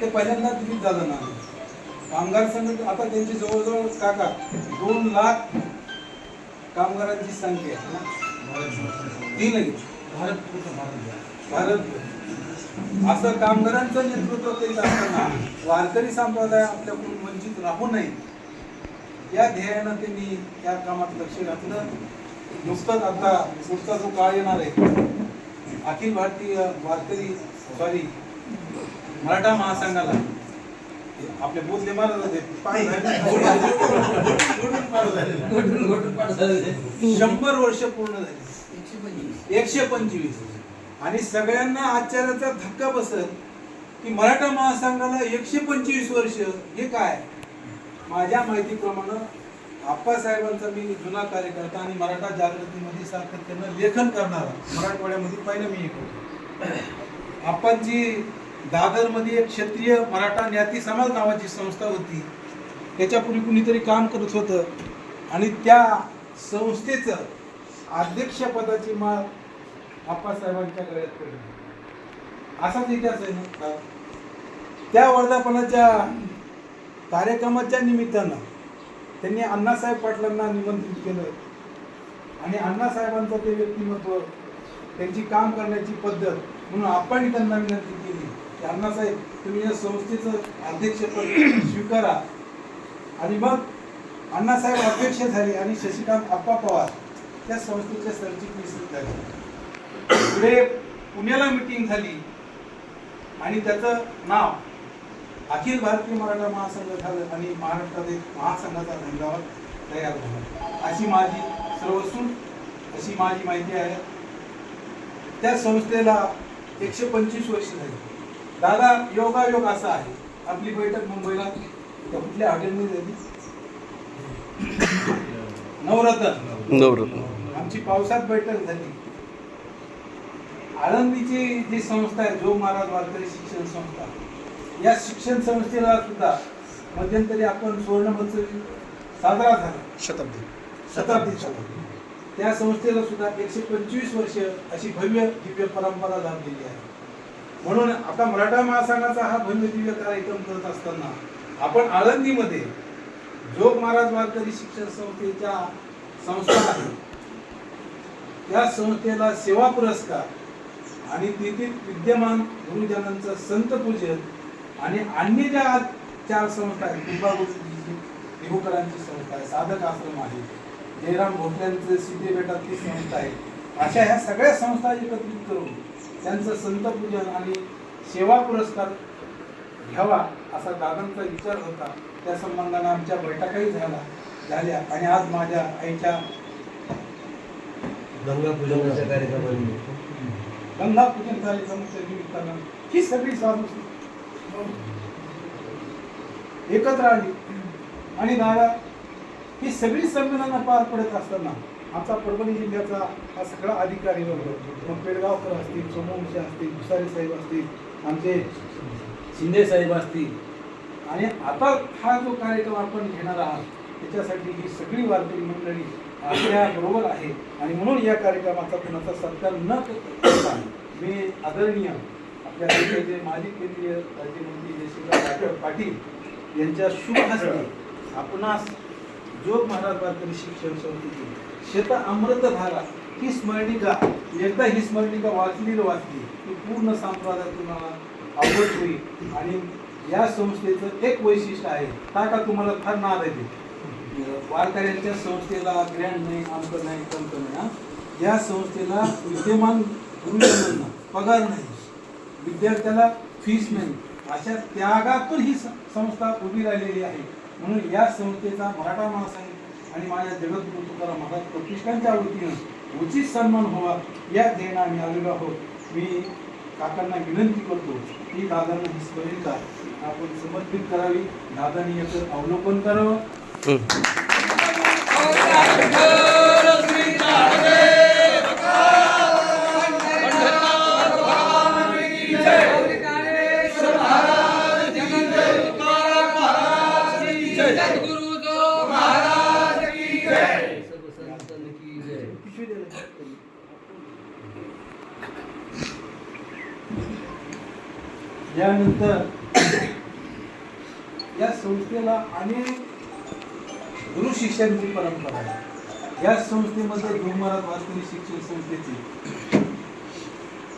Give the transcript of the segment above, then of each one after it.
ते पहिल्यांदा दिलीप झालं ना कामगार संघ आता त्यांची जवळजवळ काका दोन लाख कामगारांची संख्या ती नाही. भारत भारत असं कामगारांचं नेतृत्व करीत असताना वारकरी संप्रदाय आपल्याकडून वंचित राहू नये. या ध्येयानं त्यांनी त्या कामात लक्ष घातलं. नुकतंच आता पुढचा जो काळ येणार आहे अखिल भारतीय वारकरी सॉरी मराठा महासंघाला. आपले बोधले होते. शंभर वर्ष पूर्ण झाली. एकशे पंचवीस. आणि सगळ्यांना आश्चर्याचा धक्का बसत की मराठा महासंघाला एकशे पंचवीस वर्ष हे काय? माझ्या माहितीप्रमाणे आप्पासाहेबांचा मी जुना कार्यकर्ता आणि मराठा जागृतीमध्ये सातत्यानं लेखन करणारा. मराठवाड्यामध्ये पहिलं मी एक होतो आप्पांची दादरमध्ये एक क्षत्रिय मराठा न्याती समाज नावाची संस्था होती. त्याच्यापूर्वी कुणीतरी काम करत होतं. आणि त्या संस्थेचं अध्यक्षपदाची माळ आप्पासाहेबांच्या गळ्यात पडली. असाच इतिहास आहे ना त्या वर्धापनाच्या कार्यक्रमाच्या निमित्तानं त्यांनी अण्णासाहेब पाटलांना निमंत्रित केलं. आणि अण्णासाहेबांचं ते व्यक्तिमत्व त्यांची काम करण्याची पद्धत म्हणून आपण त्यांना विनंती केली. की अण्णासाहेब तुम्ही या संस्थेचं अध्यक्षपद स्वीकारा. आणि मग अण्णासाहेब अध्यक्ष झाले आणि शशिकांत आप्पा पवार त्या संस्थेच्या सरचिटणीस झाले. पुढे पुण्याला मिटिंग झाली. आणि त्याचं नाव अखिल भारतीय मराठा महासंघ झालं आणि महाराष्ट्रात एक महासंघाचा धंदावर तयार झाला. अशी माझी सर्वसून अशी माझी माहिती आहे. त्या संस्थेला एकशे पंचवीस वर्ष झाली. दादा योगायोग असा आहे. आपली बैठक मुंबईला कुठल्या हॉटेलमध्ये झाली? नवरत्न. नवरत्न. आमची पावसात बैठक झाली. आळंदीची जी संस्था आहे जो महाराज वारकरी शिक्षण संस्था या शिक्षण संस्थेला सुद्धा मध्यंतरी आपण सुवर्ण महोत्सव साजरा झाला. शताब्दी. शताब्दी शताब्दी. त्या संस्थेला सुद्धा एकशे पंचवीस वर्ष अशी भव्य दिव्य परंपरा लाभलेली आहे. म्हणून आता मराठा महासंघाचा हा ध्वनिदिव्य कार्यक्रम करत असताना आपण आळंदीमध्ये जोग महाराज वारकरी शिक्षण संस्थेच्या संस्था आहे त्या संस्थेला सेवा पुरस्कार आणि तेथील विद्यमान गुरुजनांचं संत पूजन आणि अन्य ज्या चार संस्था आहेत कृपागुरुजी देहूकरांची संस्था आहे साधक आश्रम आहे जयराम भोसल्यांचं सिद्धी बेटातली संस्था आहे अशा ह्या सगळ्या संस्था एकत्रित करून त्यांचं संत पूजन आणि सेवा पुरस्कार घ्यावा असा दादांचा विचार होता. त्या संबंधाने आमच्या बैठकाही झाला झाल्या. आणि आज माझ्या आईच्या गंगा पूजनाच्या कार्यक्रमाने गंगा पूजन कार्यक्रमाच्या निमित्तानं ही सगळी साधू एकत्र आली. आणि दादा ही सगळी संमेलनं पार पडत असताना आमचा परभणी जिल्ह्याचा हा सगळा अधिकारी वर्ग मग पेडगावकर असतील सोमवंशी असतील भुसारे साहेब असतील आमचे शिंदे साहेब असतील. आणि आता हा जो कार्यक्रम आपण घेणार आहात त्याच्यासाठी ही सगळी वारकरी मंडळी आपल्या बरोबर आहे. आणि म्हणून या कार्यक्रमाचा कुणाचा सत्कार न करता मी आदरणीय आपल्या देशाचे माजी केंद्रीय राज्यमंत्री जयश्रीराव राठोड पाटील यांच्या शुभ हस्ते आपणास जोग महाराज वारकरी शिक्षण संस्थेची शेत अमृतधारा ही स्मरणिका एकदा ही स्मरणिका वाचली वाचली की पूर्ण संप्रदाय तुम्हाला आवडत होईल आणि या संस्थेचं एक वैशिष्ट्य आहे का तुम्हाला फार नाद आहे वारकऱ्यांच्या संस्थेला ग्रँड नाही आमचं नाही तमकं नाही हा. या संस्थेला विद्यमान गुरुजनांना पगार नाही. विद्यार्थ्याला फीस नाही. अशा त्यागातून ही संस्था उभी राहिलेली आहे. म्हणून या संस्थेचा मराठा महासंघ आणि माझ्या जगद्गुरु तुकाराम महाराज प्रतिष्ठानच्या वतीनं उचित सन्मान व्हावा या ध्येयानं आम्ही आलेलो आहोत मी काकांना विनंती करतो की दादांना ही स्मरणिका आपण समर्पित करावी दादांनी याचं अवलोकन करावं यानंतर या संस्थेला अनेक गुरु शिष्यांची परंपरा आहे या संस्थेमध्ये धुमरात वारकरी शिक्षण संस्थेची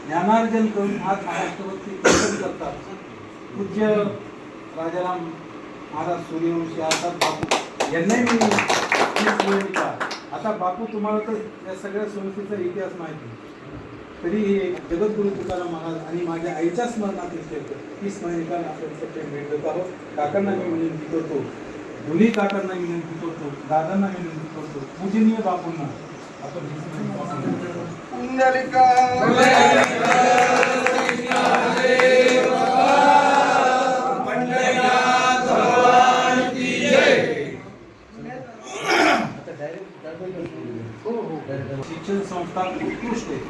ज्ञानार्जन करून आज महाराष्ट्रवरती कीर्तन करतात पूज्य राजाराम महाराज सूर्यवंशी आता बापू यांनाही मी आता बापू तुम्हाला तर या सगळ्या संस्थेचा इतिहास माहिती आहे. तरी जगद्गुरु तुकाराम महाराज आणि माझ्या आईच्या स्मरणात येते ही स्मरणिका आपण सगळे भेट देत आहोत. काकांना मी विनंती करतो. दोन्ही काकांना विनंती करतो. दादांना विनंती करतो. पूजनीय बापूंना आपण ही स्मरणिका सांगू. आता direct दाखवलं. शिक्षण संस्था उत्कृष्ट आहे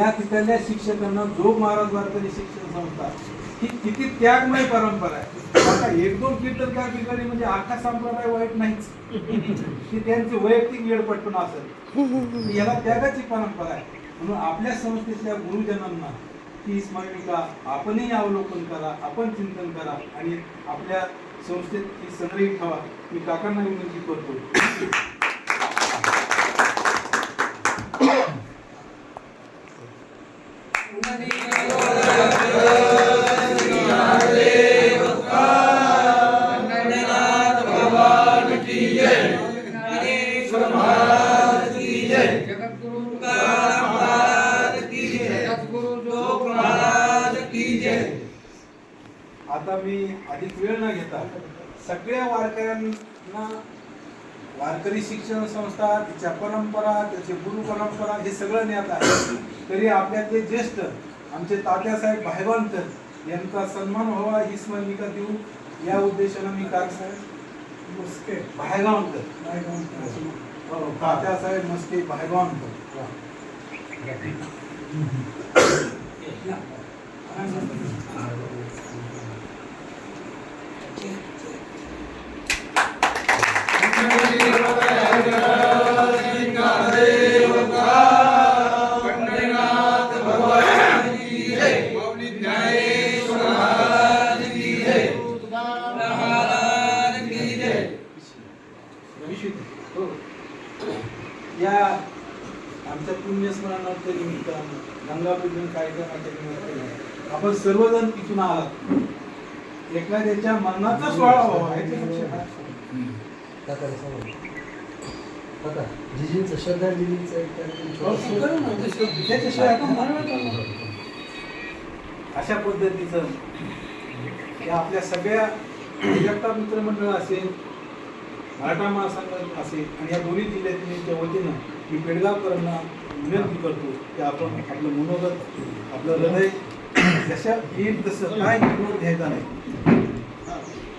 त्या तिथल्या शिक्षकांना जोग महाराज वारकरी शिक्षण संस्था ही किती त्यागमय परंपरा आहे. आता एक दोन किटक त्या ठिकाणी म्हणजे आखा संप्रदाय वाईट नाहीच. की त्यांचे वैयक्तिक वेळपटपण असेल. याला त्यागाची परंपरा आहे. म्हणून आपल्या संस्थेतल्या गुरुजनांना ती स्मरणिका आपणही अवलोकन करा आपण चिंतन करा आणि आपल्या संस्थेत ती संग्रहित ठेवा. मी काकांना विनंती करतो. आता मी अधिक वेळ न घेता सगळ्या वारकऱ्यांना वारकरी शिक्षण संस्था तिच्या परंपरा त्याची गुरु परंपरा हे सगळं ज्ञात आहे. तरी आपल्यातले ज्येष्ठ आमचे तात्यासाहेब भायवांतर यांचा सन्मान व्हावा ही स्मरणिका देऊ या उद्देशानं मी कारसाहेब मस्के भायगावकर. हो, तात्यासाहेब मस्के भायगावकर पंढरीनाथ भगवान की जय माऊली ज्ञानेश्वर महाराज की जय तुकाराम महाराज की जय हो. या आमच्या पुण्यस्मरणार्थ निमित्तानं कार्यक्रमाच्या निमित्तानं आपण सर्वजण तिथून आलात एखाद्याच्या मरणाचा सोहळा व्हावा. याच्यापेक्षा काकाला काका, जिजींचं श्रद्धांजलीचं एक कार्यक्रम नाही. अशा पद्धतीचं या आपल्या सगळ्या जगता मित्रमंडळ असेल मराठा महासंघ असेल आणि या दोन्ही जिल्ह्यातील वतीनं मी पेडगावकरांना विनंती करतो की आपण आपलं मनोगत आपलं हृदय जशा येईल तसं काय निर्णय घ्यायचा नाही.